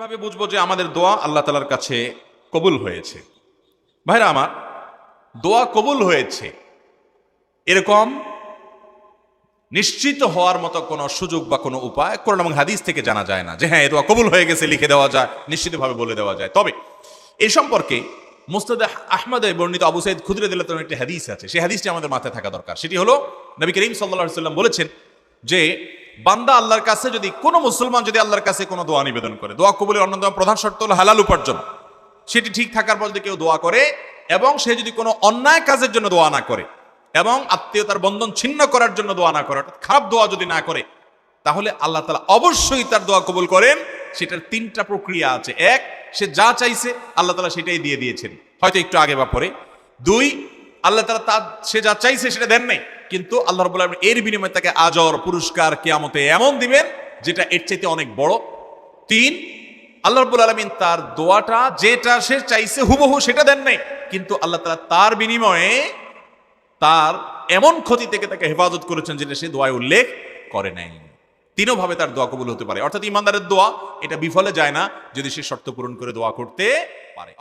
কীভাবে বুঝব যে আমাদের দোয়া আল্লাহ তালার কাছে কবুল হয়েছে? ভাইরা আমার, দোয়া কবুল হয়েছে। এরকম নিশ্চিত হওয়ার মতো কোনো সুযোগ বা কোনো উপায় কোরআন এবং হাদিস থেকে জানা যায় না যে হ্যাঁ এ দোয়া কবুল হয়ে গেছে, লিখে দেওয়া যায়, নিশ্চিতভাবে বলে দেওয়া যায়। তবে এ সম্পর্কে মুস্তাদ আহমদে বর্ণিত আবু সাইদ খুদরে দিল্লাহ একটি হাদিস আছে। সেই হাদিসটি আমাদের মাথায় থাকা দরকার। সেটি হলো নবী করিম সাল্লাহ সাল্লাম বলেছেন যে বান্দা আল্লাহর কাছে যদি, কোনো মুসলমান যদি আল্লাহর কাছে কোনো দোয়া নিবেদন করে, দোয়া কবুলের অন্যতম প্রধান শর্ত হলো হালাল উপার্জন। সেটি ঠিক থাকার পর যদি কেউ দোয়া করে এবং সে যদি কোনো অন্যায় কাজের জন্য দোয়া না করে এবং আত্মীয়তার বন্ধন ছিন্ন করার জন্য দোয়া না করে, অর্থাৎ খারাপ দোয়া যদি না করে, তাহলে আল্লাহ তালা অবশ্যই তার দোয়া কবুল করেন। সেটার তিনটা প্রক্রিয়া আছে। এক, সে যা চাইছে আল্লাহ তালা সেটাই দিয়ে দিয়েছেন। হয়তো একটু আগে বা পরে। দুই, আল্লাহ তালা তার সে যা চাইছে সেটা দেন নাই। কিন্তু আল্লাহ রবুল্লাহ এর বিনিময়ে তাকে আজর, পুরস্কার, কেয়ামতে এমন দিবেন যেটা এর চাইতে অনেক বড়। তিন, আল্লাহ রব্বুল আলমিন তার দোয়াটা যেটা সে চাইছে হুবহু সেটা দেন নাই। কিন্তু আল্লাহ তালা তার বিনিময়ে তার এমন ক্ষতি থেকে তাকে হেফাজত করেছেন যেটা সে দোয়ায় উল্লেখ করে নাই। তিনভাবে তার দোয়া কবুল হতে পারে। অর্থাৎ ইমানদারের দোয়া, এটা বিফলে যায় না যদি সে শর্ত পূরণ করে দোয়া করতে পারে।